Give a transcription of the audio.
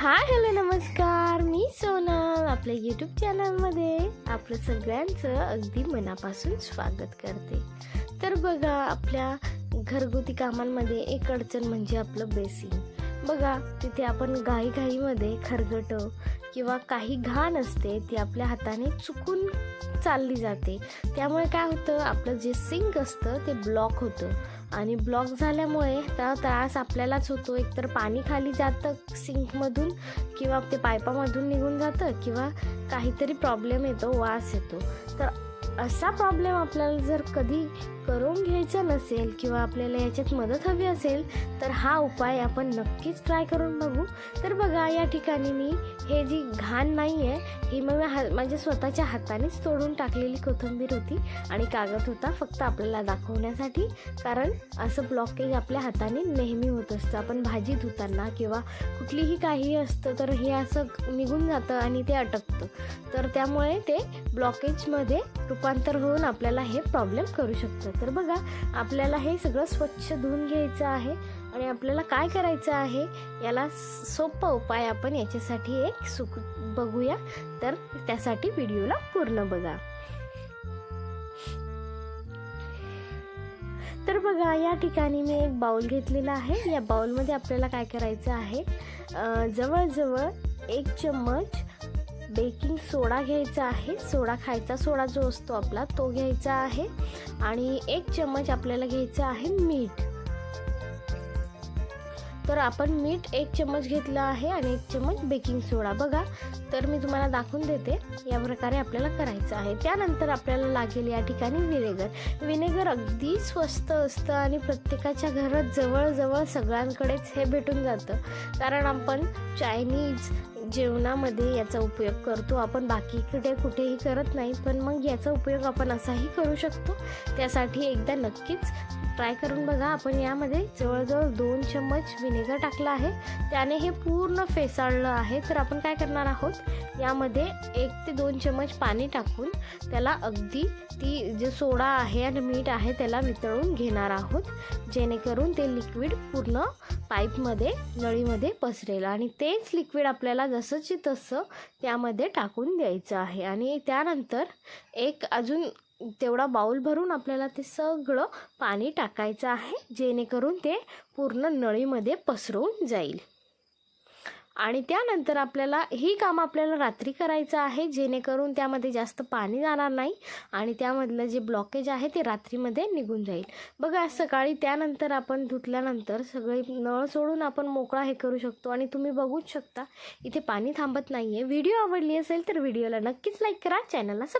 Hi hello नमस्कार. मी सोनल आपल्या YouTube चॅनलमध्ये आपलं सगळ्यांचं अगदी मनापासून स्वागत करते. तर बघा आपल्या घरगुती कामांमध्ये एक अडचण म्हणजे आपलं बेसिंग बघा तिथे आपण घाईघाईमध्ये खरगटं किंवा काही घाण असते ती आपल्या हाताने चुकून चालली जाते. त्यामुळे काय होतं आपलं जे सिंक असतं ते ब्लॉक होतं. आणि ब्लॉक झाल्यामुळे त्या त्रास आपल्यालाच होतो. एकतर पाणी खाली जातं सिंकमधून किंवा ते पायपामधून निघून जातं किंवा काहीतरी प्रॉब्लेम येतो वास येतो. तर असा प्रॉब्लेम आपल्याला जर कधी करून घ्यायचं नसेल किंवा आपल्याला याच्यात मदत हवी असेल तर हा उपाय आपण नक्कीच ट्राय करून बघू. तर बघा या ठिकाणी मी हे जी घाण नाही आहे ही मग हा माझ्या स्वतःच्या हातानेच तोडून टाकलेली कोथिंबीर होती आणि कागद होता फक्त आपल्याला दाखवण्यासाठी कारण असं ब्लॉकेज आपल्या हाताने नेहमी होत असतं. आपण भाजी धुताना किंवा कुठलीही काही असतं तर हे असं निघून जातं आणि ते अटकतं. तर त्यामुळे ते ब्लॉकेजमध्ये रूपांतर होऊन आपल्याला हे प्रॉब्लेम करू शकतं तर बघा आपल्याला हे सगळं स्वच्छ धुवून घ्यायचं आहे आणि आपल्याला काय करायचं आहे याला सोपा उपाय आपण याच्यासाठी एक सुक बघूया. तर त्यासाठी व्हिडिओला पूर्ण बघा. तर बघा या ठिकाणी मी एक बाउल घेतलेला आहे. या बाउलमध्ये आपल्याला काय करायचं आहे? जवळजवळ एक चम्मच बेकिंग सोडा घ्यायचा आहे. सोडा खायचा सोडा जो असतो आपला तो घ्यायचा आहे. आणि एक चम्मच आपल्याला घ्यायचा आहे मीठ. तर आपण मीठ एक चम्मच घेतलं आहे आणि एक चम्मच बेकिंग सोडा. बघा तर मी तुम्हाला दाखवून देते या प्रकारे आपल्याला करायचं आहे. त्यानंतर आपल्याला लागेल या ठिकाणी विनेगर. विनेगर अगदी स्वस्त असतं आणि प्रत्येकाच्या घरात जवळजवळ सगळ्यांकडेच हे भेटून जातं. कारण आपण चायनीज जेवणामध्ये याचा उपयोग करतो. आपण बाकीकडे कुठेही करत नाही पण मग याचा उपयोग आपण असाही करू शकतो. त्यासाठी एकदा नक्कीच ट्राय करून बघा. आपण यामध्ये जवळजवळ दोन चम्मच विनेगर टाकलं आहे. त्याने हे पूर्ण फेसाळलं आहे. तर आपण काय करणार आहोत? यामध्ये एक ते दोन चम्मच पाणी टाकून त्याला अगदी ती जे सोडा आहे आणि मीठ आहे त्याला वितळून घेणार आहोत. जेणेकरून ते लिक्विड पूर्ण पाईपमध्ये नळीमध्ये पसरेल आणि तेच लिक्विड आपल्याला जसंची तसं त्यामध्ये टाकून द्यायचं आहे. आणि त्यानंतर एक अजून तेवढा बाऊल भरून आपल्याला ते सगळं पाणी टाकायचं आहे जेणेकरून ते पूर्ण नळीमध्ये पसरवून जाईल. आणि त्यानंतर आपल्याला ही काम आपल्याला रात्री करायचं आहे जेणेकरून त्यामध्ये जास्त पाणी जाणार नाही आणि त्यामधलं जे ब्लॉकेज आहे ते रात्रीमध्ये निघून जाईल. बघा सकाळी त्यानंतर आपण धुतल्यानंतर सगळे नळ सोडून आपण मोकळा हे करू शकतो आणि तुम्ही बघूच शकता इथे पाणी थांबत नाही आहे व्हिडिओ आवडली असेल तर व्हिडिओला नक्कीच लाईक करा चॅनलला सब